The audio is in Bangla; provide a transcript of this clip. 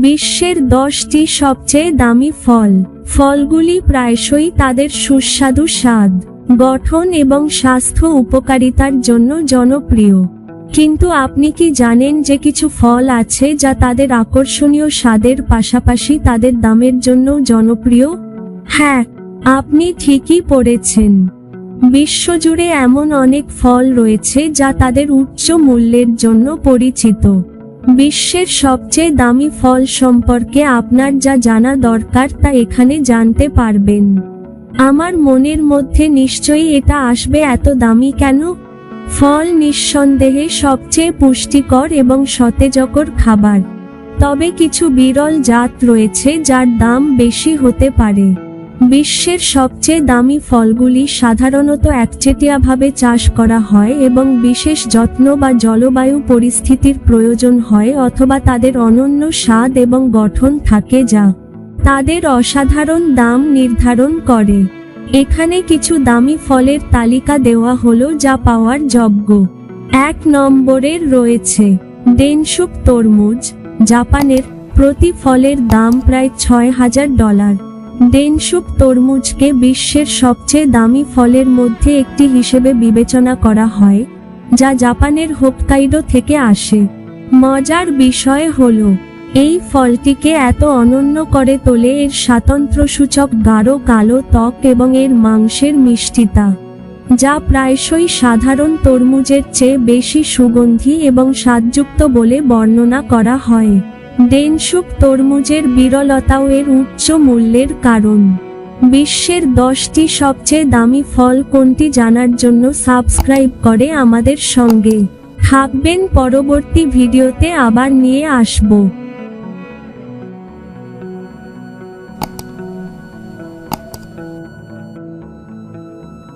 বিশ্বের দশটি সবচেয়ে দামি ফল। ফলগুলি প্রায়শই তাদের সুস্বাদু স্বাদ, গঠন এবং স্বাস্থ্য উপকারিতার জন্য জনপ্রিয়। কিন্তু আপনি কি জানেন যে কিছু ফল আছে যা তাদের আকর্ষণীয় স্বাদের পাশাপাশি তাদের দামের জন্য জনপ্রিয়? হ্যাঁ আপনি ঠিকই পড়েছেন। বিশ্বজুড়ে এমন অনেক ফল রয়েছে যা তাদের উচ্চ মূল্যের জন্য পরিচিত। বিশ্বের সবচেয়ে দামি ফল সম্পর্কে আপনার যা জানা দরকার তা এখানে জানতে পারবেন। আমার মনের মধ্যে নিশ্চয়ই এটা আসবে, এত দামি কেন? ফল নিঃসন্দেহে সবচেয়ে পুষ্টিকর এবং সতেজকর খাবার। তবে কিছু বিরল জাত রয়েছে যার দাম বেশি হতে পারে। বিশ্বের সবচেয়ে দামি ফলগুলি সাধারণত একচেটিয়াভাবে চাষ করা হয় এবং বিশেষ যত্ন বা জলবায়ু পরিস্থিতির প্রয়োজন হয় অথবা তাদের অনন্য স্বাদ এবং গঠন থাকে যা তাদের অসাধারণ দাম নির্ধারণ করে। এখানে কিছু দামি ফলের তালিকা দেওয়া হলো যা পাওয়ার যোগ্য। এক নম্বরের রয়েছে ডেনসুক তরমুজ, জাপানের প্রতি ফলের দাম প্রায় ছয় হাজার ডলার। ডেনসুক তরমুজকে বিশ্বের সবচেয়ে দামি ফলের মধ্যে একটি হিসেবে বিবেচনা করা হয়, যা জাপানের হোক্কাইডো থেকে আসে। মজার বিষয় হল, এই ফলটিকে এত অনন্য করে তোলে এর স্বাতন্ত্র্যসূচক গাঢ় কালো ত্বক এবং এর মাংসের মিষ্টিতা, যা প্রায়শই সাধারণ তরমুজের চেয়ে বেশি সুগন্ধি এবং স্বাদযুক্ত বলে বর্ণনা করা হয়। ডেনসুক তরমুজের বিরলতাও এর উচ্চ মূল্যের কারণ। বিশ্বের দশটি সবচেয়ে দামি ফল কোনটি জানার জন্য সাবস্ক্রাইব করে আমাদের সঙ্গে থাকবেন। পরবর্তী ভিডিওতে আবার নিয়ে আসব।